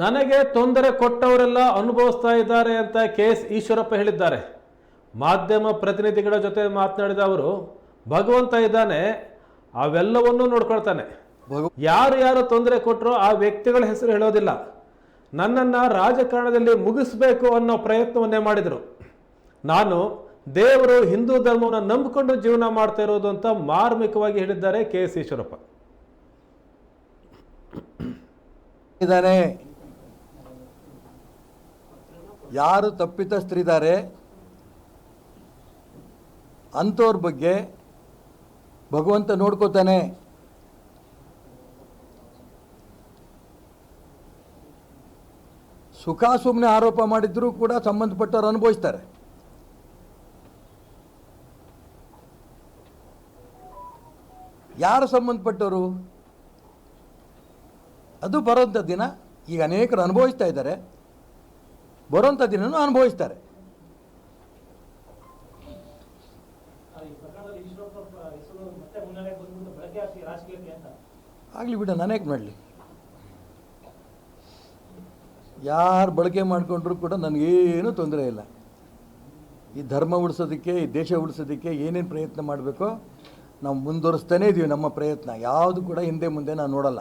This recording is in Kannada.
ನನಗೆ ತೊಂದರೆ ಕೊಟ್ಟವರೆಲ್ಲ ಅನುಭವಿಸ್ತಾ ಇದ್ದಾರೆ ಅಂತ ಕೆ ಎಸ್ ಈಶ್ವರಪ್ಪ ಹೇಳಿದ್ದಾರೆ. ಮಾಧ್ಯಮ ಪ್ರತಿನಿಧಿಗಳ ಜೊತೆ ಮಾತನಾಡಿದ ಅವರು ಭಗವಂತ ಇದ್ದಾನೆ ಅವೆಲ್ಲವನ್ನೂ ನೋಡ್ಕೊಳ್ತಾನೆ. ಯಾರು ಯಾರು ತೊಂದರೆ ಕೊಟ್ಟರೋ ಆ ವ್ಯಕ್ತಿಗಳ ಹೆಸರು ಹೇಳೋದಿಲ್ಲ. ನನ್ನನ್ನು ರಾಜಕಾರಣದಲ್ಲಿ ಮುಗಿಸ್ಬೇಕು ಅನ್ನೋ ಪ್ರಯತ್ನವನ್ನೇ ಮಾಡಿದರು. ನಾನು ದೇವರು ಹಿಂದೂ ಧರ್ಮವನ್ನು ನಂಬಿಕೊಂಡು ಜೀವನ ಮಾಡ್ತಾ ಇರೋದು ಅಂತ ಮಾರ್ಮಿಕವಾಗಿ ಹೇಳಿದ್ದಾರೆ ಕೆ ಎಸ್ ಈಶ್ವರಪ್ಪ. ಇದ್ದಾನೆ ಯಾರು ತಪ್ಪಿತಸ್ಥರಿದ್ದಾರೆ ಅಂಥವ್ರ ಬಗ್ಗೆ ಭಗವಂತ ನೋಡ್ಕೋತಾನೆ. ಸುಖ ಸುಮ್ಮನೆ ಆರೋಪ ಮಾಡಿದ್ರೂ ಕೂಡ ಸಂಬಂಧಪಟ್ಟವ್ರು ಅನುಭವಿಸ್ತಾರೆ. ಯಾರು ಸಂಬಂಧಪಟ್ಟವರು? ಅದು ಬರೋಂಥ ದಿನ ಈಗ ಅನೇಕರು ಅನುಭವಿಸ್ತಾ ಇದ್ದಾರೆ. ಬರೋಂಥ ದಿನನೂ ಅನುಭವಿಸ್ತಾರೆ. ಆಗಲಿ ಬಿಡ ನಾನೇಕೆ ಮಾಡಲಿ. ಯಾರು ಬಳಕೆ ಮಾಡಿಕೊಂಡ್ರು ಕೂಡ ನನಗೇನು ತೊಂದರೆ ಇಲ್ಲ. ಈ ಧರ್ಮ ಉಳಿಸೋದಕ್ಕೆ ಈ ದೇಶ ಉಳಿಸೋದಕ್ಕೆ ಏನೇನು ಪ್ರಯತ್ನ ಮಾಡಬೇಕೋ ನಾವು ಮುಂದುವರಿಸ್ತಾನೇ ಇದೀವಿ ನಮ್ಮ ಪ್ರಯತ್ನ. ಯಾವುದು ಕೂಡ ಹಿಂದೆ ಮುಂದೆ ನಾನು ನೋಡಲ್ಲ.